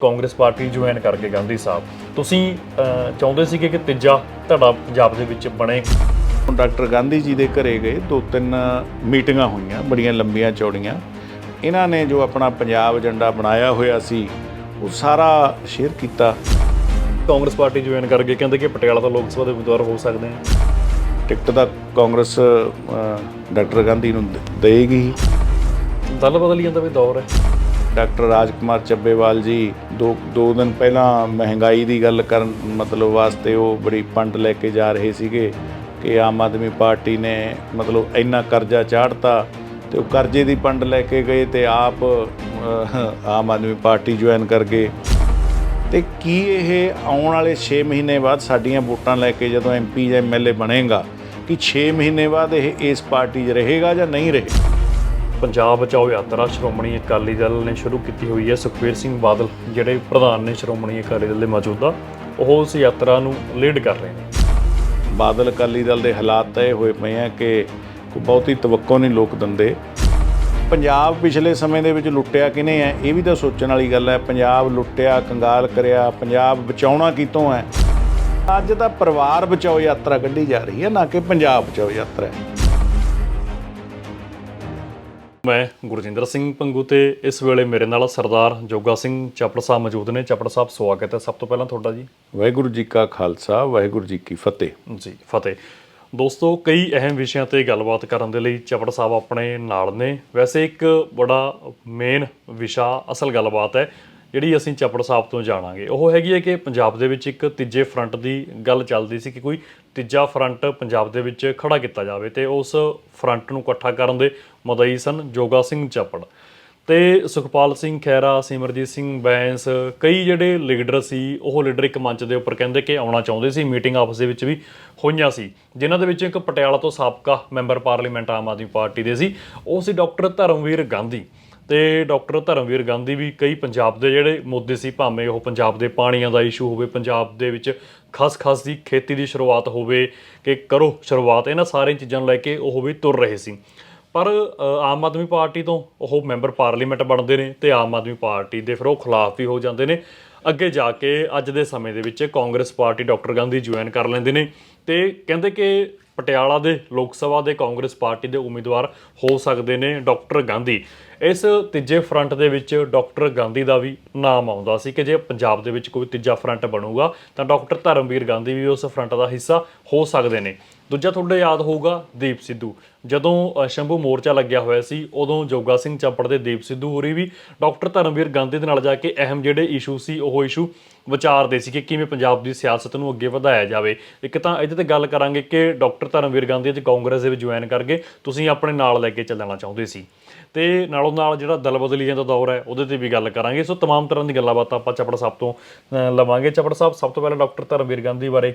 Congress party join ਕਰਕੇ ਗਾਂਧੀ ਸਾਹਿਬ। ਤੁਸੀਂ ਚਾਹੁੰਦੇ ਸੀਗੇ ਕਿ ਤੀਜਾ ਧੜਾ ਪੰਜਾਬ ਦੇ ਵਿੱਚ ਬਣੇ। ਡਾਕਟਰ ਗਾਂਧੀ ਜੀ ਦੇ ਘਰੇ ਗਏ ਦੋ ਤਿੰਨ ਮੀਟਿੰਗਾਂ ਹੋਈਆਂ ਬੜੀਆਂ ਲੰਬੀਆਂ ਚੌੜੀਆਂ। ਇਹਨਾਂ ਨੇ ਜੋ ਆਪਣਾ ਪੰਜਾਬ ਏਜੰਡਾ ਬਣਾਇਆ ਹੋਇਆ ਸੀ ਉਹ ਸਾਰਾ ਸ਼ੇਅਰ ਕੀਤਾ। ਕਾਂਗਰਸ ਪਾਰਟੀ ਜੁਆਇਨ ਕਰਕੇ ਕਹਿੰਦੇ ਕਿ ਪਟਿਆਲਾ ਤੋਂ ਲੋਕ ਸਭਾ ਦੇ ਉਮੀਦਵਾਰ ਹੋ ਸਕਦੇ ਆ ਟਿਕਟ ਦਾ ਕਾਂਗਰਸ ਡਾਕਟਰ ਗਾਂਧੀ ਨੂੰ ਦ- ਦੇਏਗੀ ਹੀ। ਦਲ ਬਦਲੀਆਂ ਦਾ ਵੀ ਦੌਰ ਹੈ। ਡਾਕਟਰ ਰਾਜਕੁਮਾਰ ਚੱਬੇਵਾਲ ਜੀ, ਦੋ ਦੋ ਦਿਨ ਪਹਿਲਾਂ ਮਹਿੰਗਾਈ ਦੀ ਗੱਲ ਕਰਨ ਮਤਲਬ ਵਾਸਤੇ ਉਹ ਬੜੀ ਪੰਡ ਲੈ ਕੇ ਜਾ ਰਹੇ ਸੀਗੇ ਕਿ ਆਮ ਆਦਮੀ ਪਾਰਟੀ ਨੇ ਮਤਲਬ ਇੰਨਾ ਕਰਜ਼ਾ ਚਾੜਤਾ ਤੇ ਉਹ ਕਰਜ਼ੇ ਦੀ ਪੰਡ ਲੈ ਕੇ ਗਏ ਤੇ ਆਪ ਆਮ ਆਦਮੀ ਪਾਰਟੀ ਜੁਆਇਨ ਕਰ ਗਏ। ਤੇ ਕੀ ਇਹ ਆਉਣ ਵਾਲੇ 6 ਮਹੀਨੇ ਬਾਅਦ ਸਾਡੀਆਂ ਵੋਟਾਂ ਲੈ ਕੇ ਜਦੋਂ ਐਮਪੀ ਜਾਂ ਐਮਐਲਏ ਬਣੇਗਾ, ਕਿ 6 ਮਹੀਨੇ ਬਾਅਦ ਇਹ ਇਸ ਪਾਰਟੀ 'ਚ ਰਹੇਗਾ ਜਾਂ ਨਹੀਂ ਰਹੇਗਾ? ਪੰਜਾਬ ਬਚਾਓ ਯਾਤਰਾ ਸ਼੍ਰੋਮਣੀ ਅਕਾਲੀ ਦਲ ਨੇ ਸ਼ੁਰੂ ਕੀਤੀ ਹੋਈ ਹੈ। ਸੁਖਬੀਰ ਸਿੰਘ ਬਾਦਲ, ਜਿਹੜੇ ਪ੍ਰਧਾਨ ਨੇ ਸ਼੍ਰੋਮਣੀ ਅਕਾਲੀ ਦਲ ਦੇ ਮੌਜੂਦਾ, ਉਹ ਉਸ ਯਾਤਰਾ ਨੂੰ ਲੀਡ ਕਰ ਰਹੇ ਨੇ। ਬਾਦਲ ਅਕਾਲੀ ਦਲ ਦੇ ਹਾਲਾਤ ਤਾਂ ਇਹ ਹੋਏ ਪਏ ਆ ਕਿ ਬਹੁਤੀ ਤਵੱਕੋ ਨਹੀਂ ਲੋਕ ਦਿੰਦੇ। ਪੰਜਾਬ ਪਿਛਲੇ ਸਮੇਂ ਦੇ ਵਿੱਚ ਲੁੱਟਿਆ ਕਿਨੇ ਹੈ ਇਹ ਵੀ ਤਾਂ ਸੋਚਣ ਵਾਲੀ ਗੱਲ ਹੈ। ਪੰਜਾਬ ਲੁੱਟਿਆ, ਕੰਗਾਲ ਕਰਿਆ, ਪੰਜਾਬ ਬਚਾਉਣਾ ਕਿਤੋਂ ਹੈ ਅੱਜ ਤਾਂ ਪਰਿਵਾਰ ਬਚਾਓ ਯਾਤਰਾ ਕੱਢੀ ਜਾ ਰਹੀ ਹੈ, ਨਾ ਕਿ ਪੰਜਾਬ ਬਚਾਓ ਯਾਤਰਾ। ਹੈ ਮੈਂ ਗੁਰਜਿੰਦਰ ਸਿੰਘ ਪੰਗੂ ਤੇ ਇਸ ਵੇਲੇ ਮੇਰੇ ਨਾਲ ਸਰਦਾਰ ਜੋਗਾ ਸਿੰਘ ਚਾਪੜ ਸਾਹਿਬ ਮੌਜੂਦ ਨੇ। ਚਾਪੜ ਸਾਹਿਬ ਸਵਾਗਤ ਹੈ ਸਭ ਤੋਂ ਪਹਿਲਾਂ ਤੁਹਾਡਾ ਜੀ। ਵਾਹਿਗੁਰੂ ਜੀ ਕਾ ਖਾਲਸਾ ਵਾਹਿਗੁਰੂ ਜੀ ਕੀ ਫਤਿਹ। ਜੀ ਫਤਿਹ। ਦੋਸਤੋ ਕਈ ਅਹਿਮ ਵਿਸ਼ਿਆਂ ਤੇ ਗੱਲਬਾਤ ਕਰਨ ਦੇ ਲਈ ਚਪੜ ਸਾਹਿਬ ਆਪਣੇ ਨਾਲ ਨੇ। ਵੈਸੇ ਇੱਕ ਬੜਾ ਮੇਨ ਵਿਸ਼ਾ ਅਸਲ ਗੱਲਬਾਤ ਹੈ ਜਿਹੜੀ ਅਸੀਂ ਚਪੜ ਸਾਹਿਬ ਤੋਂ ਜਾਣਾਂਗੇ, ਉਹ ਹੈਗੀ ਹੈ ਕਿ ਪੰਜਾਬ ਦੇ ਵਿੱਚ ਇੱਕ ਤੀਜੇ ਫਰੰਟ ਦੀ ਗੱਲ ਚੱਲਦੀ ਸੀ ਕਿ ਕੋਈ ਤੀਜਾ ਫਰੰਟ ਪੰਜਾਬ ਦੇ ਵਿੱਚ ਖੜਾ ਕੀਤਾ ਜਾਵੇ ਤੇ ਉਸ ਫਰੰਟ ਨੂੰ ਇਕੱਠਾ ਕਰਨ ਦੇ ਮਦਈ ਸਨ ਜੋਗਾ ਸਿੰਘ ਚਪੜ। ਤੇ ਸੁਖਪਾਲ ਸਿੰਘ ਖਹਿਰਾ, ਸਿਮਰਜੀਤ ਸਿੰਘ ਬੈਂਸ, ਕਈ ਜਿਹੜੇ ਲੀਡਰ ਸੀ, ਉਹ ਲੀਡਰ ਇੱਕ ਮੰਚ ਦੇ ਉੱਪਰ ਕਹਿੰਦੇ ਕਿ ਆਉਣਾ ਚਾਹੁੰਦੇ ਸੀ, ਮੀਟਿੰਗ ਆਪਸ ਦੇ ਵਿੱਚ ਵੀ ਹੋਈਆਂ ਸੀ, ਜਿਨ੍ਹਾਂ ਦੇ ਵਿੱਚ ਇੱਕ ਪਟਿਆਲਾ ਤੋਂ ਸਾਬਕਾ member parliament Aam Aadmi party ਦੇ ਸੀ, ਉਹ ਸੀ ਡਾਕਟਰ ਧਰਮਵੀਰ ਗਾਂਧੀ। ਤੇ ਡਾਕਟਰ ਧਰਮਵੀਰ ਗਾਂਧੀ ਵੀ ਕਈ ਪੰਜਾਬ ਦੇ ਜਿਹੜੇ ਮੁੱਦੇ ਸੀ, ਭਾਵੇਂ ਉਹ ਪੰਜਾਬ ਦੇ ਪਾਣੀਆਂ ਦਾ ਇਸ਼ੂ ਹੋਵੇ, ਪੰਜਾਬ ਦੇ ਵਿੱਚ ਖਸ-ਖਸ ਦੀ ਖੇਤੀ ਦੀ ਸ਼ੁਰੂਆਤ ਹੋਵੇ ਕਿ ਕਰੋ ਸ਼ੁਰੂਆਤ, ਇਹਨਾਂ ਸਾਰੀਆਂ ਚੀਜ਼ਾਂ ਨੂੰ ਲੈ ਕੇ ਉਹ ਵੀ ਤੁਰ ਰਹੇ ਸੀ। ਪਰ ਆਮ ਆਦਮੀ ਪਾਰਟੀ ਤੋਂ ਉਹ ਮੈਂਬਰ ਪਾਰਲੀਮੈਂਟ ਬਣਦੇ ਨੇ ਤੇ ਆਮ ਆਦਮੀ ਪਾਰਟੀ ਦੇ ਫਿਰ ਉਹ ਖਿਲਾਫ ਵੀ ਹੋ ਜਾਂਦੇ ਨੇ। ਅੱਗੇ ਜਾ ਕੇ ਅੱਜ ਦੇ ਸਮੇਂ ਦੇ ਵਿੱਚ Congress party doctor Gandhi join ਕਰ ਲੈਂਦੇ ਨੇ ਤੇ ਕਹਿੰਦੇ ਕਿ ਪਟਿਆਲਾ ਦੇ ਲੋਕ ਸਭਾ ਦੇ ਕਾਂਗਰਸ ਪਾਰਟੀ ਦੇ ਉਮੀਦਵਾਰ ਹੋ ਸਕਦੇ ਨੇ ਡਾਕਟਰ ਗਾਂਧੀ। ਇਸ ਤੀਜੇ ਫਰੰਟ ਦੇ ਵਿੱਚ ਡਾਕਟਰ ਗਾਂਧੀ ਦਾ ਵੀ ਨਾਮ ਆਉਂਦਾ ਸੀ ਕਿ ਜੇ ਪੰਜਾਬ ਦੇ ਵਿੱਚ ਕੋਈ ਤੀਜਾ ਫਰੰਟ ਬਣੂਗਾ, ਤਾਂ ਡਾਕਟਰ ਧਰਮਵੀਰ ਗਾਂਧੀ ਵੀ ਉਸ ਫਰੰਟ ਦਾ ਹਿੱਸਾ ਹੋ ਸਕਦੇ ਨੇ। ਦੂਜਾ ਤੁਹਾਡੇ ਯਾਦ ਹੋਊਗਾ, ਦੀਪ ਸਿੱਧੂ। ਜਦੋਂ ਸ਼ੰਭੂ ਮੋਰਚਾ ਲੱਗਿਆ ਹੋਇਆ ਸੀ, ਉਦੋਂ ਜੋਗਾ ਸਿੰਘ ਚੱਪੜ ਦੇ ਦੀਪ ਸਿੱਧੂ ਹੋਰੀ ਵੀ ਡਾਕਟਰ ਧਰਮਵੀਰ ਗਾਂਧੀ ਦੇ ਨਾਲ ਜਾ ਕੇ ਅਹਿਮ ਜਿਹੜੇ ਇਸ਼ੂ ਸੀ, ਉਹ ਇਸ਼ੂ ਵਿਚਾਰਦੇ ਸੀ ਕਿ ਕਿਵੇਂ ਪੰਜਾਬ ਦੀ ਸਿਆਸਤ ਨੂੰ ਅੱਗੇ ਵਧਾਇਆ ਜਾਵੇ। ਇੱਕ ਤਾਂ ਇਹਦੇ ਤੇ ਗੱਲ ਕਰਾਂਗੇ ਕਿ ਡਾਕਟਰ ਧਰਮਵੀਰ ਗਾਂਧੀ ਅੱਜ ਕਾਂਗਰਸ ਦੇ ਵਿੱਚ ਜੁਆਇਨ ਕਰਕੇ ਤੁਸੀਂ ਆਪਣੇ ਨਾਲ ਲੈ ਕੇ ਚੱਲਣਾ ਚਾਹੁੰਦੇ ਸੀ। ਤੇ ਨਾਲੋਂ ਨਾਲ ਜਿਹੜਾ ਦਲ ਬਦਲੀਆਂ ਦਾ ਦੌਰ ਹੈ ਉਹਦੇ ਤੇ ਵੀ ਗੱਲ ਕਰਾਂਗੇ ਸੋ तमाम ਤਰ੍ਹਾਂ ਦੀ ਗੱਲਾਂ ਬਾਤਾਂ ਆਪਾਂ ਚਪੜ ਸਾਹਿਬ ਤੋਂ ਅ, ਲਵਾਂਗੇ ਚਪੜ ਸਾਹਿਬ ਸਭ ਤੋਂ ਪਹਿਲਾਂ ਡਾਕਟਰ ਧਰਮਵੀਰ ਗਾਂਧੀ ਬਾਰੇ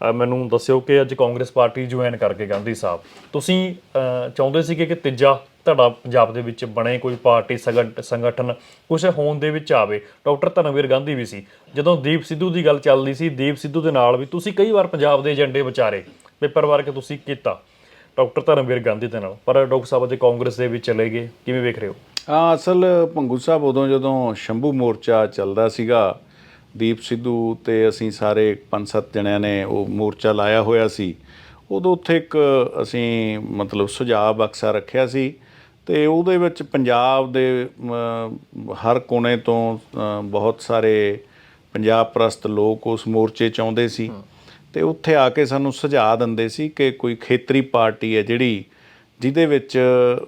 ਅ, ਮੈਨੂੰ ਦੱਸਿਓ ਕਿ ਅੱਜ ਕਾਂਗਰਸ ਪਾਰਟੀ ਜੁਆਇਨ ਕਰਕੇ ਗਾਂਧੀ ਸਾਹਿਬ ਤੁਸੀਂ ਅ, ਚਾਹੁੰਦੇ ਸੀਗੇ ਕਿ ਤੀਜਾ ਧੜਾ ਪੰਜਾਬ ਦੇ ਵਿੱਚ ਬਣੇ ਕੋਈ ਪਾਰਟੀ ਸੰਗਠ- ਸੰਗਠਨ ਕੁਝ ਹੋਣ ਦੇ ਵਿੱਚ ਆਵੇ ਡਾਕਟਰ ਧਰਮਵੀਰ ਗਾਂਧੀ ਵੀ ਸੀ ਜਦੋਂ ਦੀਪ ਸਿੱਧੂ ਦੀ ਗੱਲ ਚੱਲਦੀ ਸੀ ਦੀਪ ਸਿੱਧੂ ਦੇ ਨਾਲ ਵੀ ਤੁਸੀਂ ਕਈ ਵਾਰ ਪੰਜਾਬ ਦੇ ਏਜੰਡੇ ਵਿਚਾਰੇ ਪੇਪਰ ਵਰਕ ਤੁਸੀਂ ਕੀਤਾ ਡਾਕਟਰ ਧਰਮਵੀਰ ਗਾਂਧੀ ਦੇ ਨਾਲ। ਪਰ ਡਾਕਟਰ ਸਾਹਿਬ ਅੱਜ ਕਾਂਗਰਸ ਦੇ ਵਿੱਚ ਚਲੇ ਗਏ। ਕਿਵੇਂ ਵੇਖ ਰਹੇ ਹੋ? ਹਾਂ ਅਸਲ ਭੰਗੂ ਸਾਹਿਬ ਉਦੋਂ ਜਦੋਂ ਸ਼ੰਭੂ ਮੋਰਚਾ ਚੱਲਦਾ ਸੀਗਾ ਦੀਪ ਸਿੱਧੂ ਤੇ ਅਸੀਂ ਸਾਰੇ ਪੰਜ ਸੱਤ ਜਣਿਆਂ ਨੇ ਉਹ ਮੋਰਚਾ ਲਾਇਆ ਹੋਇਆ ਸੀ। ਉਦੋਂ ਉੱਥੇ ਇੱਕ ਅਸੀਂ ਮਤਲਬ ਸੁਝਾਅ ਬਕਸਾ ਰੱਖਿਆ ਸੀ ਤੇ ਉਹਦੇ ਵਿੱਚ ਪੰਜਾਬ ਦੇ ਹਰ ਕੋਨੇ ਤੋਂ ਬਹੁਤ ਸਾਰੇ ਪੰਜਾਬ ਪ੍ਰਸਤ ਲੋਕ ਉਸ ਮੋਰਚੇ ਚ ਆਉਂਦੇ ਸੀ। ਤੇ ਉੱਥੇ ਆ ਕੇ ਸਾਨੂੰ ਸੁਝਾਅ ਦਿੰਦੇ ਸੀ ਕਿ ਕੋਈ ਖੇਤਰੀ ਪਾਰਟੀ ਹੈ ਜਿਹੜੀ ਜਿਹਦੇ ਵਿੱਚ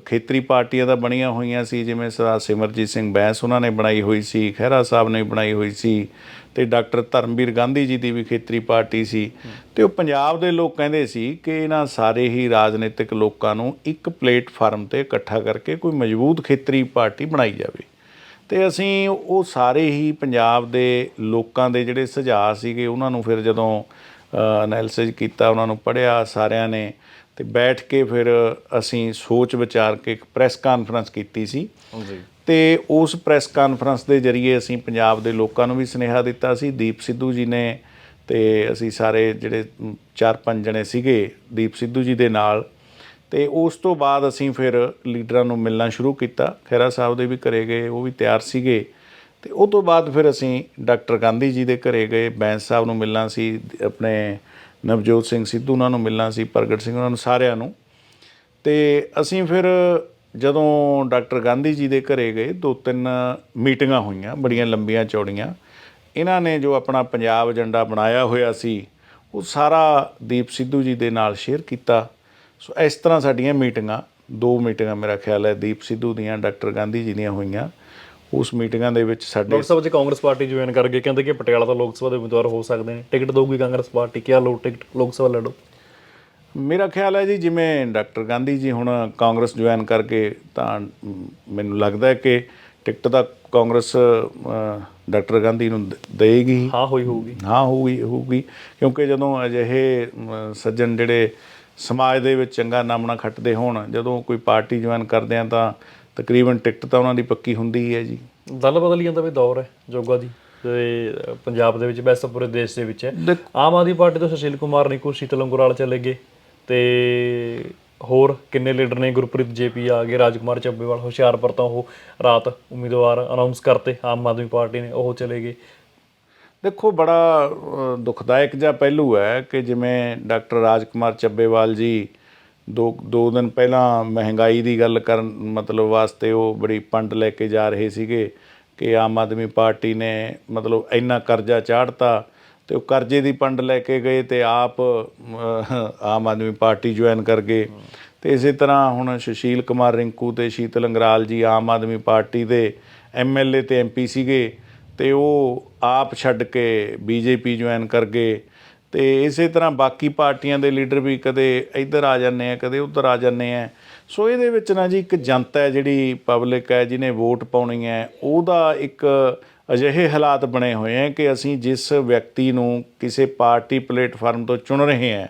ਖੇਤਰੀ ਪਾਰਟੀਆਂ ਦਾ ਬਣੀਆਂ ਹੋਈਆਂ ਸੀ, ਜਿਵੇਂ ਸਰਦਾਰ ਸਿਮਰਜੀਤ ਸਿੰਘ ਬੈਂਸ ਉਹਨਾਂ ਨੇ ਬਣਾਈ ਹੋਈ ਸੀ, ਖਹਿਰਾ ਸਾਹਿਬ ਨੇ ਬਣਾਈ ਹੋਈ ਸੀ ਤੇ ਡਾਕਟਰ ਧਰਮਵੀਰ ਗਾਂਧੀ ਜੀ ਦੀ ਵੀ ਖੇਤਰੀ ਪਾਰਟੀ ਸੀ। ਤੇ ਉਹ ਪੰਜਾਬ ਦੇ ਲੋਕ ਕਹਿੰਦੇ ਸੀ ਕਿ ਇਹਨਾਂ ਸਾਰੇ ਹੀ ਰਾਜਨੀਤਿਕ ਲੋਕਾਂ ਨੂੰ ਇੱਕ ਪਲੇਟਫਾਰਮ ਤੇ ਇਕੱਠਾ ਕਰਕੇ ਕੋਈ ਮਜ਼ਬੂਤ ਖੇਤਰੀ ਪਾਰਟੀ ਬਣਾਈ ਜਾਵੇ। ਤੇ ਅਸੀਂ ਉਹ ਸਾਰੇ ਹੀ ਪੰਜਾਬ ਦੇ ਲੋਕਾਂ ਦੇ ਜਿਹੜੇ ਸੁਝਾਅ ਸੀਗੇ, ਉਹਨਾਂ ਨੂੰ ਫਿਰ ਜਦੋਂ ਐਨਾਲਿਸਿਸ ਕੀਤਾ ਉਹਨਾਂ ਨੂੰ ਪੜ੍ਹਿਆ ਸਾਰਿਆਂ ਨੇ ਤੇ ਬੈਠ ਕੇ ਫਿਰ ਅਸੀਂ ਸੋਚ ਵਿਚਾਰ ਕੇ ਇੱਕ ਪ੍ਰੈਸ ਕਾਨਫਰੰਸ ਕੀਤੀ ਸੀ। ਜੀ। ਤੇ ਉਸ ਪ੍ਰੈਸ ਕਾਨਫਰੰਸ ਦੇ ਜ਼ਰੀਏ ਅਸੀਂ ਪੰਜਾਬ ਦੇ ਲੋਕਾਂ ਨੂੰ ਵੀ ਸੁਨੇਹਾ ਦਿੱਤਾ ਸੀ। ਦੀਪ ਸਿੱਧੂ ਜੀ ਨੇ ਤੇ ਅਸੀਂ ਸਾਰੇ ਜਿਹੜੇ ਚਾਰ ਪੰਜ ਜਣੇ ਸੀਗੇ ਦੀਪ ਸਿੱਧੂ ਜੀ ਦੇ ਨਾਲ। ਤੇ ਉਸ ਤੋਂ ਬਾਅਦ ਅਸੀਂ ਫਿਰ ਲੀਡਰਾਂ ਨੂੰ ਮਿਲਣਾ ਸ਼ੁਰੂ ਕੀਤਾ। ਖੈਰਾ ਸਾਹਿਬ ਦੇ ਵੀ ਘਰੇ ਗਏ ਉਹ ਵੀ ਤਿਆਰ ਸੀਗੇ। ਤੇ ਉਹ ਤੋਂ ਬਾਅਦ ਫਿਰ ਅਸੀਂ ਡਾਕਟਰ ਗਾਂਧੀ ਜੀ ਦੇ ਘਰੇ ਗਏ, ਬੈਂਸ ਸਾਹਿਬ ਨੂੰ ਮਿਲਣਾ ਸੀ, ਆਪਣੇ ਨਵਜੋਤ ਸਿੰਘ ਸਿੱਧੂ ਉਹਨਾਂ ਨੂੰ ਮਿਲਣਾ ਸੀ, ਪ੍ਰਗਟ ਸਿੰਘ ਉਹਨਾਂ ਨੂੰ ਸਾਰਿਆਂ ਨੂੰ। ਤੇ ਅਸੀਂ ਫਿਰ ਜਦੋਂ ਡਾਕਟਰ ਗਾਂਧੀ ਜੀ ਦੇ ਘਰੇ ਗਏ, ਦੋ ਤਿੰਨ ਮੀਟਿੰਗਾਂ ਹੋਈਆਂ, ਬੜੀਆਂ ਲੰਬੀਆਂ ਚੌੜੀਆਂ। ਇਹਨਾਂ ਨੇ ਜੋ ਆਪਣਾ ਪੰਜਾਬ ਏਜੰਡਾ ਬਣਾਇਆ ਹੋਇਆ ਸੀ, ਉਹ ਸਾਰਾ ਦੀਪ ਸਿੱਧੂ ਜੀ ਦੇ ਨਾਲ ਸ਼ੇਅਰ ਕੀਤਾ। ਸੋ ਇਸ ਤਰ੍ਹਾਂ ਸਾਡੀਆਂ ਮੀਟਿੰਗਾਂ, ਦੋ ਮੀਟਿੰਗਾਂ ਮੇਰਾ ਖਿਆਲ ਹੈ, ਦੀਪ ਸਿੱਧੂ ਦੀਆਂ, ਡਾਕਟਰ ਗਾਂਧੀ ਜੀ ਦੀਆਂ ਹੋਈਆਂ। ਉਸ ਮੀਟਿੰਗਾਂ ਦੇ ਵਿੱਚ ਸਾਡੇ ਲੋਕ ਸਭਾ 'ਚ ਕਾਂਗਰਸ ਪਾਰਟੀ ਜੁਆਇਨ ਕਰ ਗਏ ਕਹਿੰਦੇ ਕਿ ਪਟਿਆਲਾ ਤੋਂ ਲੋਕ ਸਭਾ ਦੇ ਉਮੀਦਵਾਰ ਹੋ ਸਕਦੇ ਨੇ। ਟਿਕਟ ਦਊਗੀ ਕਾਂਗਰਸ ਪਾਰਟੀ ਕਿਆ ਲੋ ਟਿਕਟ ਲੋਕ ਸਭਾ ਲੜੋ। ਮੇਰਾ ਖਿਆਲ ਹੈ ਜੀ ਜਿਵੇਂ ਡਾਕਟਰ ਗਾਂਧੀ ਜੀ ਹੁਣ ਕਾਂਗਰਸ ਜੁਆਇਨ ਕਰਕੇ ਤਾਂ ਮੈਨੂੰ ਲੱਗਦਾ ਹੈ ਕਿ ਟਿਕਟ ਦਾ ਕਾਂਗਰਸ ਡਾਕਟਰ ਗਾਂਧੀ ਨੂੰ ਦ- ਦੇਏਗੀ ਹਾਂ। ਹੋਈ ਹੋਊਗੀ। ਹਾਂ ਹੋਊਗੀ ਹੋਊਗੀ ਕਿਉਂਕਿ ਜਦੋਂ ਅਜਿਹੇ ਸੱਜਣ ਜਿਹੜੇ ਸਮਾਜ ਦੇ ਵਿੱਚ ਚੰਗਾ ਨਾਮਣਾ ਖੱਟਦੇ ਹੋਣ ਜਦੋਂ ਕੋਈ ਪਾਰਟੀ ਜੁਆਇਨ ਕਰਦੇ ਆ ਤਾਂ ਤਕਰੀਬਨ ਟਿਕਟ ਤਾਂ ਉਹਨਾਂ ਦੀ ਪੱਕੀ ਹੁੰਦੀ ਹੀ ਹੈ ਜੀ। ਦਲ ਬਦਲੀਆਂ ਦਾ ਵੀ ਦੌਰ ਹੈ ਜੋਗਾ ਦੀ ਤੇ ਪੰਜਾਬ ਦੇ ਵਿੱਚ ਵੈਸੇ ਪੂਰੇ ਦੇਸ਼ ਦੇ ਵਿੱਚ ਹੈ। ਆਮ ਆਦਮੀ ਪਾਰਟੀ ਤੋਂ ਸੁਸ਼ੀਲ ਕੁਮਾਰ ਨਿੱਕੂ ਸ਼ੀਤਲ ਅੰਗੁਰਾਲ ਚਲੇ ਗਏ ਤੇ ਹੋਰ ਕਿੰਨੇ ਲੀਡਰ ਨੇ? ਗੁਰਪ੍ਰੀਤ ਜੇਪੀ ਆ ਗਏ ਰਾਜਕੁਮਾਰ ਚੱਬੇਵਾਲ ਹੁਸ਼ਿਆਰਪੁਰ ਤੋਂ ਉਹ ਰਾਤ ਉਮੀਦਵਾਰ ਅਨਾਉਂਸ ਕਰਤੇ ਆਮ ਆਦਮੀ ਪਾਰਟੀ ਨੇ ਉਹ ਚਲੇ ਗਏ। ਦੇਖੋ ਬੜਾ ਦੁਖਦਾਇਕ ਜਿਹਾ ਪਹਿਲੂ ਹੈ ਕਿ ਜਿਵੇਂ ਡਾਕਟਰ ਰਾਜਕੁਮਾਰ ਚੱਬੇਵਾਲ ਜੀ ਦੋ ਦੋ ਦਿਨ ਪਹਿਲਾਂ ਮਹਿੰਗਾਈ ਦੀ ਗੱਲ ਕਰਨ ਮਤਲਬ ਵਾਸਤੇ ਉਹ ਬੜੀ ਪੰਡ ਲੈ ਕੇ ਜਾ ਰਹੇ ਸੀਗੇ ਕਿ ਆਮ ਆਦਮੀ ਪਾਰਟੀ ਨੇ ਮਤਲਬ ਇੰਨਾ ਕਰਜ਼ਾ ਚਾੜਤਾ ਤੇ ਉਹ ਕਰਜ਼ੇ ਦੀ ਪੰਡ ਲੈ ਕੇ ਗਏ ਤੇ ਆਪ ਆਮ ਆਦਮੀ ਪਾਰਟੀ ਜੁਆਇਨ ਕਰ ਗਏ। ਤੇ ਇਸੇ ਤਰ੍ਹਾਂ ਹੁਣ ਸੁਸ਼ੀਲ ਕੁਮਾਰ ਰਿੰਕੂ ਤੇ ਸ਼ੀਤਲ ਅੰਗਰਾਲ ਜੀ ਆਮ ਆਦਮੀ ਪਾਰਟੀ ਦੇ ਐਮਐਲਏ ਤੇ ਐਮਪੀ ਸੀਗੇ ਤੇ ਉਹ ਆਪ ਛੱਡ ਕੇ ਬੀਜੇਪੀ ਜੁਆਇਨ ਕਰ ਗਏ। ਤੇ ਇਸੇ ਤਰ੍ਹਾਂ ਬਾਕੀ ਪਾਰਟੀਆਂ ਦੇ ਲੀਡਰ ਵੀ ਕਦੇ ਇੱਧਰ ਆ ਜਾਂਦੇ ਆ ਕਦੇ ਉੱਧਰ ਆ ਜਾਂਦੇ ਆ। ਸੋ ਇਹਦੇ ਵਿੱਚ ਨਾ ਜੀ ਇੱਕ ਜਨਤਾ ਹੈ ਜਿਹੜੀ ਪਬਲਿਕ ਹੈ ਜਿਹਨੇ ਵੋਟ ਪਾਉਣੀ ਹੈ ਉਹਦਾ ਇੱਕ ਅਜਿਹੇ ਹਾਲਾਤ ਬਣੇ ਹੋਏ ਹੈ ਕਿ ਅਸੀਂ ਜਿਸ ਵਿਅਕਤੀ ਨੂੰ ਕਿਸੇ ਪਾਰਟੀ ਪਲੇਟਫਾਰਮ ਤੋਂ ਚੁਣ ਰਹੇ ਹਾਂ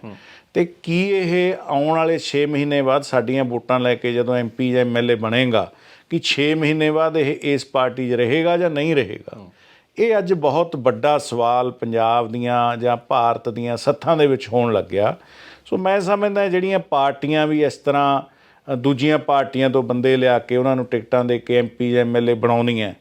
ਤੇ ਕੀ ਇਹ ਆਉਣ ਵਾਲੇ 6 ਮਹੀਨੇ ਬਾਅਦ ਸਾਡੀਆਂ ਵੋਟਾਂ ਲੈ ਕੇ ਜਦੋਂ ਐਮਪੀ ਜਾਂ ਐਮਐਲਏ ਬਣੇਗਾ ਕਿ 6 ਮਹੀਨੇ ਬਾਅਦ ਇਹ ਇਸ ਪਾਰਟੀ 'ਚ ਰਹੇਗਾ ਜਾਂ ਨਹੀਂ ਰਹੇਗਾ? ਇਹ ਅੱਜ ਬਹੁਤ ਵੱਡਾ ਸਵਾਲ ਪੰਜਾਬ ਦੀਆਂ ਜਾਂ ਭਾਰਤ ਦੀਆਂ ਸੱਥਾਂ ਦੇ ਵਿੱਚ ਹੋਣ ਲੱਗਿਆ। ਸੋ ਮੈਂ ਸਮਝਦਾ ਜਿਹੜੀਆਂ ਪਾਰਟੀਆਂ ਵੀ ਇਸ ਤਰ੍ਹਾਂ ਦੂਜੀਆਂ ਪਾਰਟੀਆਂ ਤੋਂ ਬੰਦੇ ਲਿਆ ਕੇ ਉਹਨਾਂ ਨੂੰ ਟਿਕਟਾਂ ਦੇ ਕੇ ਐਮਪੀ ਜਾਂ ਐਮਐਲਏ ਬਣਾਉਣੀਆਂ।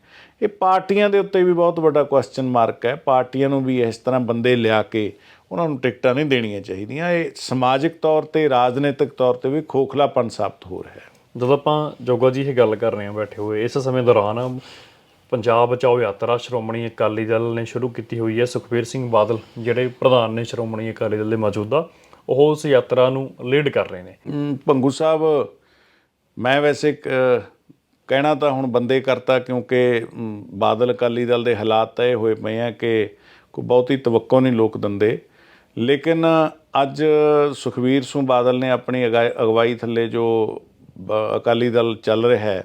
ਇਹ ਪਾਰਟੀਆਂ ਦੇ ਉੱਤੇ ਵੀ ਬਹੁਤ ਵੱਡਾ ਕੁਐਸਚਨ ਮਾਰਕ ਹੈ। ਪਾਰਟੀਆਂ ਨੂੰ ਵੀ ਇਸ ਤਰ੍ਹਾਂ ਬੰਦੇ ਲਿਆ ਕੇ ਉਹਨਾਂ ਨੂੰ ਟਿਕਟਾਂ ਨਹੀਂ ਦੇਣੀਆਂ ਚਾਹੀਦੀਆਂ। ਇਹ ਸਮਾਜਿਕ ਤੌਰ ਤੇ, ਰਾਜਨੀਤਿਕ ਤੌਰ ਤੇ ਵੀ ਖੋਖਲਾਪਨ ਸਾਬਤ ਹੋ ਰਿਹਾ ਹੈ। ਜਦੋਂ ਆਪਾਂ ਜੋਗਾ ਜੀ ਇਹ ਗੱਲ ਕਰ ਰਹੇ ਹਾਂ ਬੈਠੇ ਹੋਏ, ਇਸ ਸਮੇਂ ਦੌਰਾਨ ਪੰਜਾਬ ਬਚਾਓ ਯਾਤਰਾ ਸ਼੍ਰੋਮਣੀ ਅਕਾਲੀ ਦਲ ਨੇ ਸ਼ੁਰੂ ਕੀਤੀ ਹੋਈ ਹੈ ਸੁਖਬੀਰ ਸਿੰਘ ਬਾਦਲ ਜਿਹੜੇ ਪ੍ਰਧਾਨ ਨੇ ਸ਼੍ਰੋਮਣੀ ਅਕਾਲੀ ਦਲ ਦੇ ਮੌਜੂਦਾ ਉਹ ਉਸ ਯਾਤਰਾ ਨੂੰ ਲੀਡ ਕਰ ਰਹੇ ਨੇ। ਅਮ, ਭੰਗੂ ਸਾਹਿਬ ਮੈਂ ਵੈਸੇ ਕ- ਕਹਿਣਾ ਤਾਂ ਹੁਣ ਬੰਦੇ ਕਰਤਾ ਕਿਉਂਕਿ ਬਾਦਲ ਅਕਾਲੀ ਦਲ ਦੇ ਹਾਲਾਤ ਤਾਂ ਇਹ ਹੋਏ ਪਏ ਆ ਕਿ ਕੋਈ ਬਹੁਤੀ ਤਵੱਕੋ ਨਹੀਂ ਲੋਕ ਦਿੰਦੇ। ਲੇਕਿਨ ਅੱਜ ਸੁਖਵੀਰ ਸਿੰਘ ਬਾਦਲ ਨੇ ਆਪਣੀ ਅਗਾ- ਅਗਵਾਈ ਥੱਲੇ ਜੋ ਅਕਾਲੀ ਦਲ ਚੱਲ ਰਿਹਾ ਹੈ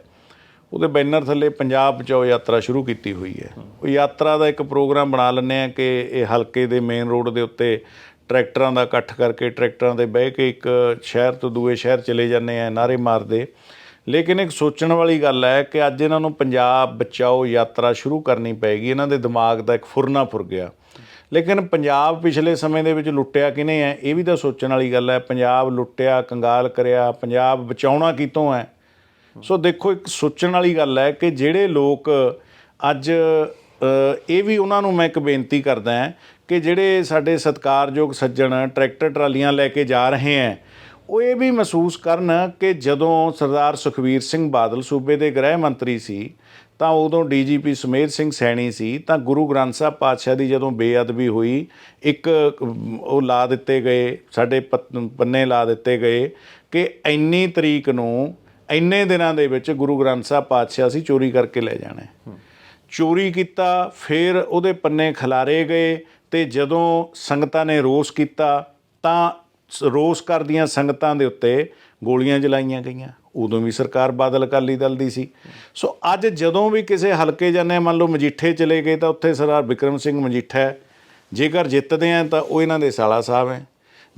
ਉਹਦੇ ਬੈਨਰ ਥੱਲੇ ਪੰਜਾਬ ਬਚਾਓ ਯਾਤਰਾ ਸ਼ੁਰੂ ਕੀਤੀ ਹੋਈ ਹੈ। ਉਹ ਯਾਤਰਾ ਦਾ ਇੱਕ ਪ੍ਰੋਗਰਾਮ ਬਣਾ ਲੈਂਦੇ ਆ ਕਿ ਇਹ ਹਲਕੇ ਦੇ ਮੇਨ ਰੋਡ ਦੇ ਉੱਤੇ ਟਰੈਕਟਰਾਂ ਦਾ ਇਕੱਠ ਕਰਕੇ ਟਰੈਕਟਰਾਂ ਦੇ ਬਹਿ ਕੇ ਇੱਕ ਸ਼ਹਿਰ ਤੋਂ ਦੂਏ ਸ਼ਹਿਰ ਚਲੇ ਜਾਂਦੇ ਆ ਨਾਰੇ ਮਾਰਦੇ। ਲੇਕਿਨ ਇੱਕ ਸੋਚਣ ਵਾਲੀ ਗੱਲ ਹੈ ਕਿ ਅੱਜ ਇਹਨਾਂ ਨੂੰ ਪੰਜਾਬ ਬਚਾਓ ਯਾਤਰਾ ਸ਼ੁਰੂ ਕਰਨੀ ਪੈਗੀ ਇਹਨਾਂ ਦੇ ਦਿਮਾਗ ਦਾ ਇੱਕ ਫੁਰਨਾ ਫੁਰ ਗਿਆ। ਲੇਕਿਨ ਪੰਜਾਬ ਪਿਛਲੇ ਸਮੇਂ ਦੇ ਵਿੱਚ ਲੁੱਟਿਆ ਕਿਨੇ ਹੈ? ਇਹ ਵੀ ਤਾਂ ਸੋਚਣ ਵਾਲੀ ਗੱਲ ਹੈ। ਪੰਜਾਬ ਲੁੱਟਿਆ, ਕੰਗਾਲ ਕਰਿਆ, ਪੰਜਾਬ ਬਚਾਉਣਾ ਕਿਤੋਂ ਹੈ? ਸੋ ਦੇਖੋ, ਇੱਕ ਸੋਚਣ ਵਾਲੀ ਗੱਲ ਹੈ ਕਿ ਜਿਹੜੇ ਲੋਕ ਅੱਜ ਇਹ ਵੀ ਉਹਨਾਂ ਨੂੰ ਮੈਂ ਇੱਕ ਬੇਨਤੀ ਕਰਦਾ ਹਾਂ ਕਿ ਜਿਹੜੇ ਸਾਡੇ ਸਤਿਕਾਰਯੋਗ ਸੱਜਣ ਟਰੈਕਟਰ ਟਰਾਲੀਆਂ ਲੈ ਕੇ ਜਾ ਰਹੇ ਹੈ, ਉਹ ਇਹ ਵੀ ਮਹਿਸੂਸ ਕਰਨ ਕਿ ਜਦੋਂ ਸਰਦਾਰ ਸੁਖਵੀਰ ਸਿੰਘ ਬਾਦਲ ਸੂਬੇ ਦੇ ਗ੍ਰਹਿ ਮੰਤਰੀ ਸੀ, ਤਾਂ ਉਦੋਂ ਡੀਜੀਪੀ ਸੁਮੇਧ ਸਿੰਘ ਸੈਣੀ ਸੀ, ਤਾਂ ਗੁਰੂ ਗ੍ਰੰਥ ਸਾਹਿਬ ਪਾਤਸ਼ਾਹ ਦੀ ਜਦੋਂ ਬੇਅਦਬੀ ਹੋਈ, ਇੱਕ ਉਹ ਲਾ ਦਿੱਤੇ ਗਏ, ਸਾਡੇ ਪਤ- ਪੰਨੇ ਲਾ ਦਿੱਤੇ ਗਏ ਕਿ ਇੰਨੀ ਤਰੀਕ ਨੂੰ ਇੰਨੇ ਦਿਨਾਂ ਦੇ ਵਿੱਚ ਗੁਰੂ ਗ੍ਰੰਥ ਸਾਹਿਬ ਪਾਤਸ਼ਾਹ ਅਸੀਂ ਚੋਰੀ ਕਰਕੇ ਲੈ ਜਾਣਾ। ਚੋਰੀ ਕੀਤਾ ਫਿਰ ਉਹਦੇ ਪੰਨੇ ਖਿਲਾਰੇ ਗਏ ਤੇ ਜਦੋਂ ਸੰਗਤਾਂ ਨੇ ਰੋਸ ਕੀਤਾ ਤਾਂ ਸ- ਰੋਸ ਕਰਦੀਆਂ ਸੰਗਤਾਂ ਦੇ ਉੱਤੇ ਗੋਲੀਆਂ ਚਲਾਈਆਂ ਗਈਆਂ। ਉਦੋਂ ਵੀ ਸਰਕਾਰ ਬਾਦਲ ਅਕਾਲੀ ਦਲ ਦੀ ਸੀ। ਸੋ ਅੱਜ ਜਦੋਂ ਵੀ ਕਿਸੇ ਹਲਕੇ ਜਾਂਦੇ ਮੰਨ ਲਓ ਮਜੀਠੇ ਚਲੇ ਗਏ ਤਾਂ ਉੱਥੇ ਸਰਦਾਰ ਵਿਕਰਮ ਸਿੰਘ ਮਜੀਠਾ ਹੈ। ਜੇਕਰ ਜਿੱਤਦੇ ਆ ਤਾਂ ਉਹ ਇਹਨਾਂ ਦੇ ਸਾਲਾ ਸਾਹਿਬ ਹੈ।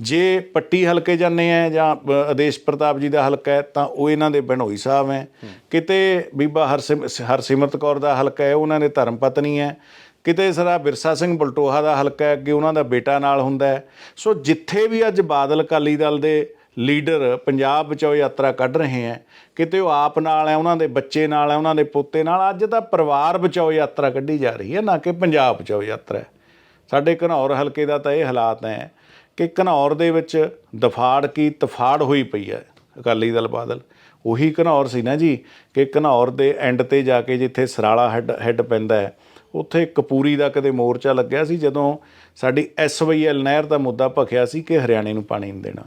ਜੇ ਪੱਟੀ ਹਲਕੇ ਜਾਂਦੇ ਆ ਜਾਂ ਆਦੇਸ਼ ਪ੍ਰਤਾਪ ਜੀ ਦਾ ਹਲਕਾ ਹੈ, ਤਾਂ ਉਹ ਇਹਨਾਂ ਦੇ ਬਨੋਈ ਸਾਹਿਬ ਹੈ। ਕਿਤੇ ਬੀਬਾ ਹਰਸਿਮ ਹਰਸਿਮਰਤ ਕੌਰ ਦਾ ਹਲਕਾ ਹੈ, ਉਹਨਾਂ ਦੇ ਧਰਮ ਪਤਨੀ ਹੈ। ਕਿਤੇ ਸਰਾ ਬਿਰਸਾ ਸਿੰਘ ਬਲਟੋਹਾ ਦਾ ਹਲਕਾ ਹੈ ਕਿ ਉਹਨਾਂ ਦਾ ਬੇਟਾ ਨਾਲ ਹੁੰਦਾ ਸੋ ਜਿੱਥੇ ਵੀ ਅੱਜ ਬਾਦਲ ਅਕਾਲੀ ਦਲ ਦੇ ਲੀਡਰ ਪੰਜਾਬ ਬਚਾਓ ਯਾਤਰਾ ਕੱਢ ਰਹੇ ਹੈ, ਕਿਤੇ ਉਹ ਆਪ ਨਾਲ ਹੈ, ਉਹਨਾਂ ਦੇ ਬੱਚੇ ਨਾਲ ਹੈ, ਉਹਨਾਂ ਦੇ ਪੋਤੇ ਨਾਲ, ਅੱਜ ਤਾਂ ਪਰਿਵਾਰ ਬਚਾਓ ਯਾਤਰਾ ਕੱਢੀ ਜਾ ਰਹੀ ਹੈ, ਨਾ ਕਿ ਪੰਜਾਬ ਬਚਾਓ ਯਾਤਰਾ ਸਾਡੇ ਘਨੌਰ ਹਲਕੇ ਦਾ ਤਾਂ ਇਹ ਹਾਲਾਤ ਹੈ ਕਿ ਘਨੌਰ ਦੇ ਵਿੱਚ ਦਫਾੜ ਕੀ ਤਫਾੜ ਹੋਈ ਪਈ ਹੈ, ਅਕਾਲੀ ਦਲ ਬਾਦਲ। ਉਹੀ ਘਨੌਰ ਸੀ ਨਾ ਜੀ, ਕਿ ਘਨੌਰ ਦੇ ਐਂਡ ਤੇ ਜਾ ਕੇ ਜਿੱਥੇ ਸਰਾਲਾ ਹੈੱਡ ਹੈੱਡ ਪੈਂਦਾ ਹੈ, ਉੱਥੇ ਕਪੂਰੀ ਦਾ ਕਦੇ ਮੋਰਚਾ ਲੱਗਿਆ ਸੀ, ਜਦੋਂ ਸਾਡੀ ਐਸਵਾਈਐਲ ਨਹਿਰ ਦਾ ਮੁੱਦਾ ਭਖਿਆ ਸੀ ਕਿ ਹਰਿਆਣੇ ਨੂੰ ਪਾਣੀ ਨਹੀਂ ਦੇਣਾ।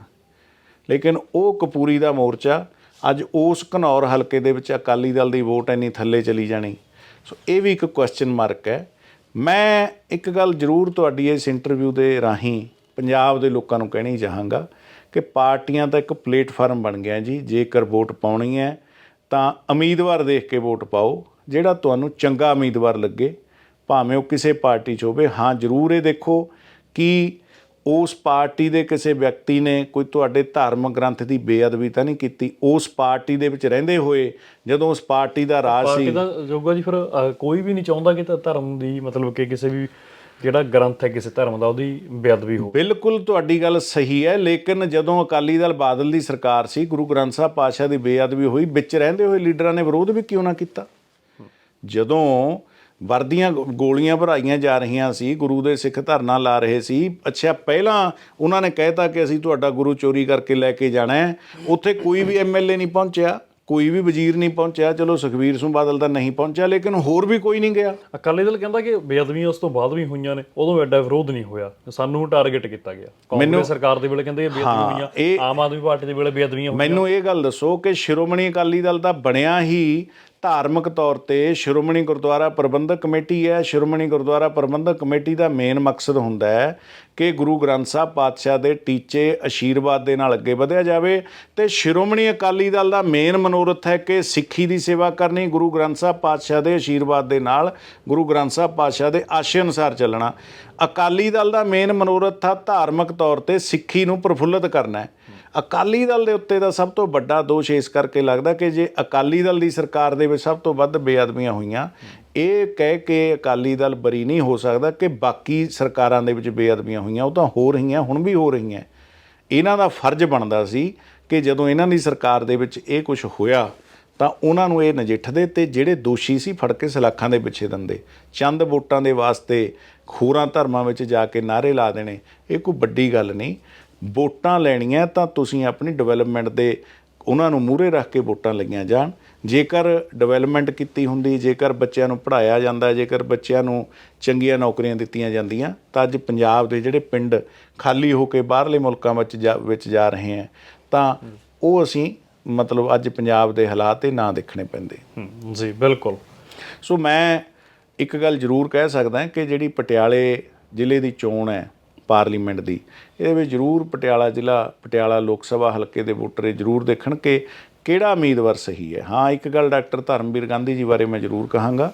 ਲੇਕਿਨ ਉਹ ਕਪੂਰੀ ਦਾ ਮੋਰਚਾ ਅੱਜ ਉਸ ਘਨੌਰ ਹਲਕੇ ਦੇ ਵਿੱਚ ਅਕਾਲੀ ਦਲ ਦੀ ਵੋਟ ਇੰਨੀ ਥੱਲੇ ਚਲੀ ਜਾਣੀ। ਸੋ ਇਹ ਵੀ ਇੱਕ ਕੁਐਸਚਨ ਮਾਰਕ ਹੈ। ਮੈਂ ਇੱਕ ਗੱਲ ਜ਼ਰੂਰ ਤੁਹਾਡੀ ਇਸ ਇੰਟਰਵਿਊ ਦੇ ਰਾਹੀਂ ਪੰਜਾਬ ਦੇ ਲੋਕਾਂ ਨੂੰ ਕਹਿਣੀ ਚਾਹਾਂਗਾ ਕਿ ਪਾਰਟੀਆਂ ਦਾ ਇੱਕ ਪਲੇਟਫਾਰਮ ਬਣ ਗਿਆ ਜੀ। ਜੇਕਰ ਵੋਟ ਪਾਉਣੀ ਹੈ ਤਾਂ ਉਮੀਦਵਾਰ ਦੇਖ ਕੇ ਵੋਟ ਪਾਓ। ਜਿਹੜਾ ਤੁਹਾਨੂੰ ਚੰਗਾ ਉਮੀਦਵਾਰ ਲੱਗੇ ਭਾਵੇਂ ਉਹ ਕਿਸੇ ਪਾਰਟੀ 'ਚ ਹੋਵੇ ਹਾਂ ਜ਼ਰੂਰ ਇਹ ਦੇਖੋ ਕਿ ਉਸ ਪਾਰਟੀ ਦੇ ਕਿਸੇ ਵਿਅਕਤੀ ਨੇ ਕੋਈ ਤੁਹਾਡੇ ਧਾਰਮਿਕ ਗ੍ਰੰਥ ਦੀ ਬੇਅਦਬੀ ਤਾਂ ਨਹੀਂ ਕੀਤੀ। ਉਸ ਪਾਰਟੀ ਦੇ ਵਿੱਚ ਰਹਿੰਦੇ ਹੋਏ ਜਦੋਂ ਉਸ ਪਾਰਟੀ ਦਾ ਰਾਜ ਪਾਰਟੀ ਸੀ ਦਾ ਜੋਗਾ ਜੀ ਫਿਰ ਕੋਈ ਵੀ ਨਹੀਂ ਚਾਹੁੰਦਾ ਕਿ ਧਰਮ ਦੀ ਮਤਲਬ ਕਿ ਕਿਸੇ ਵੀ ਜਿਹੜਾ ਗ੍ਰੰਥ ਹੈ ਕਿਸੇ ਧਰਮ ਦਾ, ਉਹਦੀ ਬੇਅਦਬੀ ਹੋ ਬਿਲਕੁਲ ਤੁਹਾਡੀ ਗੱਲ ਸਹੀ ਹੈ, ਲੇਕਿਨ ਜਦੋਂ ਅਕਾਲੀ ਦਲ ਬਾਦਲ ਦੀ ਸਰਕਾਰ ਸੀ, ਗੁਰੂ ਗ੍ਰੰਥ ਸਾਹਿਬ ਪਾਤਸ਼ਾਹ ਦੀ ਬੇਅਦਬੀ ਹੋਈ, ਵਿੱਚ ਰਹਿੰਦੇ ਹੋਏ ਲੀਡਰਾਂ ਨੇ ਵਿਰੋਧ ਵੀ ਕਿਉਂ ਨਾ ਕੀਤਾ? ਜਦੋਂ ਵਰਦੀਆਂ ਗੋ- ਗੋਲੀਆਂ ਭਰਾਈਆਂ ਜਾ ਰਹੀਆਂ ਸੀ, ਗੁਰੂ ਦੇ ਸਿੱਖ ਧਰਨਾ ਲਾ ਰਹੇ ਸੀ, ਅੱਛਾ, ਪਹਿਲਾਂ ਉਹਨਾਂ ਨੇ ਕਹਿਤਾ ਕਿ ਅਸੀਂ ਤੁਹਾਡਾ ਗੁਰੂ ਚੋਰੀ ਕਰਕੇ ਲੈ ਕੇ ਜਾਣਾ ਹੈ, ਉੱਥੇ ਕੋਈ ਵੀ ਐਮਐਲਏ ਨਹੀਂ ਪਹੁੰਚਿਆ। ਕੋਈ ਵੀ ਵਜ਼ੀਰ ਨਹੀਂ ਪਹੁੰਚਿਆ ਚਲੋ ਸੁਖਬੀਰ ਸਿੰਘ ਬਾਦਲ ਤਾਂ ਨਹੀਂ ਪਹੁੰਚਿਆ ਲੇਕਿਨ ਹੋਰ ਵੀ ਕੋਈ ਨਹੀਂ ਗਿਆ। ਅਕਾਲੀ ਦਲ ਕਹਿੰਦਾ ਕਿ ਬੇਅਦਬੀਆਂ ਉਸ ਤੋਂ ਬਾਅਦ ਵੀ ਹੋਈਆਂ ਨੇ ਉਦੋਂ ਐਡਾ ਵਿਰੋਧ ਨਹੀਂ ਹੋਇਆ। ਸਾਨੂੰ ਟਾਰਗੇਟ ਕੀਤਾ ਗਿਆ। ਕਾਂਗਰਸ ਸਰਕਾਰ ਦੇ ਵੇਲੇ ਕਹਿੰਦੇ ਇਹ ਬੇਅਦਬੀਆਂ ਹੋਈਆਂ ਆਮ ਆਦਮੀ ਪਾਰਟੀ ਦੇ ਵੇਲੇ ਬੇਅਦਬੀਆਂ ਹੋਈਆਂ। ਮੈਨੂੰ ਇਹ ਗੱਲ ਦੱਸੋ ਕਿ ਸ਼੍ਰੋਮਣੀ ਅਕਾਲੀ ਦਲ ਦਾ ਬਣਿਆ ਹੀ ਧਾਰਮਿਕ ਤੌਰ ਤੇ ਸ਼੍ਰੋਮਣੀ ਗੁਰਦੁਆਰਾ ਪ੍ਰਬੰਧਕ ਕਮੇਟੀ ਹੈ। ਸ਼੍ਰੋਮਣੀ ਗੁਰਦੁਆਰਾ ਪ੍ਰਬੰਧਕ ਕਮੇਟੀ ਦਾ ਮੇਨ ਮਕਸਦ ਹੁੰਦਾ ਹੈ ਕਿ ਗੁਰੂ ਗ੍ਰੰਥ ਸਾਹਿਬ ਪਾਤਸ਼ਾਹ ਦੇ ਟੀਚੇ ਅਸ਼ੀਰਵਾਦ ਦੇ ਨਾਲ ਅੱਗੇ ਵਧਿਆ ਜਾਵੇ ਤੇ ਸ਼੍ਰੋਮਣੀ ਅਕਾਲੀ ਦਲ ਦਾ ਮੇਨ ਮਨੋਰਥ ਹੈ ਕਿ ਸਿੱਖੀ ਦੀ ਸੇਵਾ ਕਰਨੀ, ਗੁਰੂ ਗ੍ਰੰਥ ਸਾਹਿਬ ਪਾਤਸ਼ਾਹ ਦੇ ਅਸ਼ੀਰਵਾਦ ਦੇ ਨਾਲ, ਗੁਰੂ ਗ੍ਰੰਥ ਸਾਹਿਬ ਪਾਤਸ਼ਾਹ ਦੇ ਆਸ਼ੇ ਅਨੁਸਾਰ ਚੱਲਣਾ। ਅਕਾਲੀ ਦਲ ਦਾ ਮੇਨ ਮਨੋਰਥ ਆ ਧਾਰਮਿਕ ਤੌਰ ਤੇ ਸਿੱਖੀ ਨੂੰ ਪ੍ਰਫੁੱਲਤ ਕਰਨਾ ਹੈ। ਅਕਾਲੀ ਦਲ ਦੇ ਉੱਤੇ ਦਾ ਸਭ ਤੋਂ ਵੱਡਾ ਦੋਸ਼ ਇਸ ਕਰਕੇ ਲੱਗਦਾ ਕਿ ਜੇ ਅਕਾਲੀ ਦਲ ਦੀ ਸਰਕਾਰ ਦੇ ਵਿੱਚ ਸਭ ਤੋਂ ਵੱਧ ਬੇਅਦਬੀਆਂ ਹੋਈਆਂ, ਇਹ ਕਹਿ ਕੇ ਅਕਾਲੀ ਦਲ ਬਰੀ ਨਹੀਂ ਹੋ ਸਕਦਾ ਕਿ ਬਾਕੀ ਸਰਕਾਰਾਂ ਦੇ ਵਿੱਚ ਬੇਅਦਬੀਆਂ ਹੋਈਆਂ, ਉਹ ਤਾਂ ਹੋ ਰਹੀਆਂ, ਹੁਣ ਵੀ ਹੋ ਰਹੀਆਂ। ਇਹਨਾਂ ਦਾ ਫਰਜ਼ ਬਣਦਾ ਸੀ ਕਿ ਜਦੋਂ ਇਹਨਾਂ ਦੀ ਸਰਕਾਰ ਦੇ ਵਿੱਚ ਇਹ ਕੁਝ ਹੋਇਆ, ਤਾਂ ਉਹਨਾਂ ਨੂੰ ਇਹ ਨਜਿੱਠਦੇ ਤੇ ਜਿਹੜੇ ਦੋਸ਼ੀ ਸੀ ਫੜ ਕੇ ਸਲਾਖਾਂ ਦੇ ਪਿੱਛੇ ਦੰਦੇ। ਚੰਦ ਵੋਟਾਂ ਦੇ ਵਾਸਤੇ ਖੋਰਾਂ ਧਰਮਾਂ ਵਿੱਚ ਜਾ ਕੇ ਨਾਰੇ ਲਾ ਦੇਣੇ, ਇਹ ਕੋਈ ਵੱਡੀ ਗੱਲ ਨਹੀਂ। ਵੋਟਾਂ ਲੈਣੀਆਂ ਤਾਂ ਤੁਸੀਂ ਆਪਣੀ ਡਿਵੈਲਪਮੈਂਟ ਦੇ ਉਹਨਾਂ ਨੂੰ ਮੂਹਰੇ ਰੱਖ ਕੇ ਵੋਟਾਂ ਲਈਆਂ ਜਾਣ। ਜੇਕਰ ਡਿਵੈਲਪਮੈਂਟ ਕੀਤੀ ਹੁੰਦੀ ਜੇਕਰ ਬੱਚਿਆਂ ਨੂੰ ਪੜ੍ਹਾਇਆ ਜਾਂਦਾ ਜੇਕਰ ਬੱਚਿਆਂ ਨੂੰ ਚੰਗੀਆਂ ਨੌਕਰੀਆਂ ਦਿੱਤੀਆਂ ਜਾਂਦੀਆਂ ਤਾਂ ਅੱਜ ਪੰਜਾਬ ਦੇ ਜਿਹੜੇ ਪਿੰਡ ਖਾਲੀ ਹੋ ਕੇ ਬਾਹਰਲੇ ਮੁਲਕਾਂ ਵਿੱਚ ਵਿੱਚ ਜਾ ਰਹੇ ਹੈ ਤਾਂ ਉਹ ਅਸੀਂ ਮਤਲਬ ਅੱਜ ਪੰਜਾਬ ਦੇ ਹਾਲਾਤ ਇਹ ਨਾ ਦੇਖਣੇ ਪੈਂਦੇ। ਜੀ ਬਿਲਕੁਲ। ਸੋ ਮੈਂ ਇੱਕ ਗੱਲ ਜ਼ਰੂਰ ਕਹਿ ਸਕਦਾ ਕਿ ਜਿਹੜੀ ਪਟਿਆਲੇ ਜ਼ਿਲ੍ਹੇ ਦੀ ਚੋਣ ਹੈ ਪਾਰਲੀਮੈਂਟ ਦੀ। ਇਹਦੇ ਵਿੱਚ ਜ਼ਰੂਰ ਪਟਿਆਲਾ ਜ਼ਿਲ੍ਹਾ, ਪਟਿਆਲਾ ਲੋਕ ਸਭਾ ਹਲਕੇ ਦੇ ਵੋਟਰ ਜ਼ਰੂਰ ਦੇਖਣ ਕਿ ਕਿਹੜਾ ਉਮੀਦਵਾਰ ਸਹੀ ਹੈ। ਹਾਂ, ਇੱਕ ਗੱਲ ਡਾਕਟਰ ਧਰਮਵੀਰ ਗਾਂਧੀ ਜੀ ਬਾਰੇ ਮੈਂ ਜ਼ਰੂਰ ਕਹਾਂਗਾ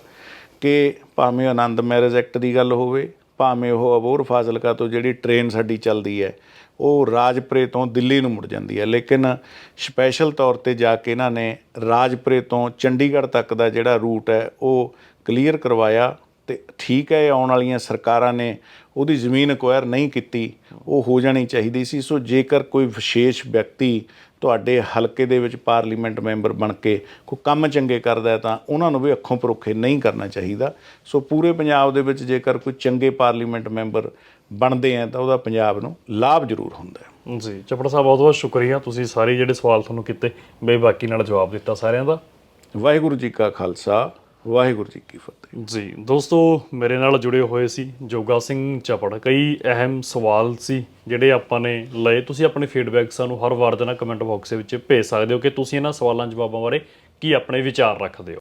ਕਿ ਭਾਵੇਂ ਆਨੰਦ ਮੈਰਿਜ ਐਕਟ ਦੀ ਗੱਲ ਹੋਵੇ, ਭਾਵੇਂ ਉਹ ਅਬੋਰ ਫਾਜ਼ਿਲਕਾ ਤੋਂ ਜਿਹੜੀ ਟ੍ਰੇਨ ਸਾਡੀ ਚੱਲਦੀ ਹੈ, ਉਹ ਰਾਜਪੁਰੇ ਤੋਂ ਦਿੱਲੀ ਨੂੰ ਮੁੜ ਜਾਂਦੀ ਹੈ। ਲੇਕਿਨ ਸਪੈਸ਼ਲ ਤੌਰ ਤੇ ਜਾ ਕੇ ਇਹਨਾਂ ਨੇ ਰਾਜਪੁਰੇ ਤੋਂ ਚੰਡੀਗੜ੍ਹ ਤੱਕ ਦਾ ਜਿਹੜਾ ਰੂਟ ਹੈ, ਉਹ ਕਲੀਅਰ ਕਰਵਾਇਆ। ਤੇ ਠੀਕ ਹੈ ਆਉਣ ਵਾਲੀਆਂ ਸਰਕਾਰਾਂ ਨੇ ਉਹਦੀ ਜ਼ਮੀਨ ਅਕਵਾਇਰ ਨਹੀਂ ਕੀਤੀ ਉਹ ਹੋ ਜਾਣੀ ਚਾਹੀਦੀ ਸੀ। ਸੋ ਜੇਕਰ ਕੋਈ ਵਿਸ਼ੇਸ਼ ਵਿਅਕਤੀ ਤੁਹਾਡੇ ਹਲਕੇ ਦੇ ਵਿੱਚ ਪਾਰਲੀਮੈਂਟ ਮੈਂਬਰ ਬਣ ਕੇ ਕੋਈ ਕੰਮ ਚੰਗੇ ਕਰਦਾ ਹੈ ਤਾਂ ਉਹਨਾਂ ਨੂੰ ਵੀ ਅੱਖੋਂ ਪਰੋਖੇ ਨਹੀਂ ਕਰਨਾ ਚਾਹੀਦਾ। ਸੋ ਪੂਰੇ ਪੰਜਾਬ ਦੇ ਵਿੱਚ ਜੇਕਰ ਕੋਈ ਚੰਗੇ ਪਾਰਲੀਮੈਂਟ ਮੈਂਬਰ ਬਣਦੇ ਆ ਤਾਂ ਉਹਦਾ ਪੰਜਾਬ ਨੂੰ ਲਾਭ ਜ਼ਰੂਰ ਹੁੰਦਾ ਹੈ। ਜੀ ਚਪੜ ਸਾਹਿਬ ਬਹੁਤ ਬਹੁਤ ਸ਼ੁਕਰੀਆ। ਤੁਸੀਂ ਸਾਰੇ ਜਿਹੜੇ ਸਵਾਲ ਤੁਹਾਨੂੰ ਕੀਤੇ ਬੇਬਾਕੀ ਨਾਲ ਜਵਾਬ ਦਿੱਤਾ ਸਾਰਿਆਂ ਦਾ। ਵਾਹਿਗੁਰੂ ਜੀ ਕਾ ਖਾਲਸਾ। ਵਾਹਿਗੁਰੂ ਜੀ ਕੀ ਫਤਿਹ। ਜੀ, ਦੋਸਤੋ, ਮੇਰੇ ਨਾਲ ਜੁੜੇ ਹੋਏ ਸੀ ਜੋਗਾ ਸਿੰਘ ਚਪੜ। ਕਈ ਅਹਿਮ ਸਵਾਲ ਸੀ ਜਿਹੜੇ ਆਪਾਂ ਨੇ ਲਏ। ਤੁਸੀਂ ਆਪਣੇ ਫੀਡਬੈਕ ਸਾਨੂੰ ਹਰ ਵਾਰ ਦੇ ਨਾਲ ਕਮੈਂਟ ਬਾਕਸ ਦੇ ਵਿੱਚ ਭੇਜ ਸਕਦੇ ਹੋ ਕਿ ਤੁਸੀਂ ਇਹਨਾਂ ਸਵਾਲਾਂ ਜਵਾਬਾਂ ਬਾਰੇ ਕੀ ਆਪਣੇ ਵਿਚਾਰ ਰੱਖਦੇ ਹੋ।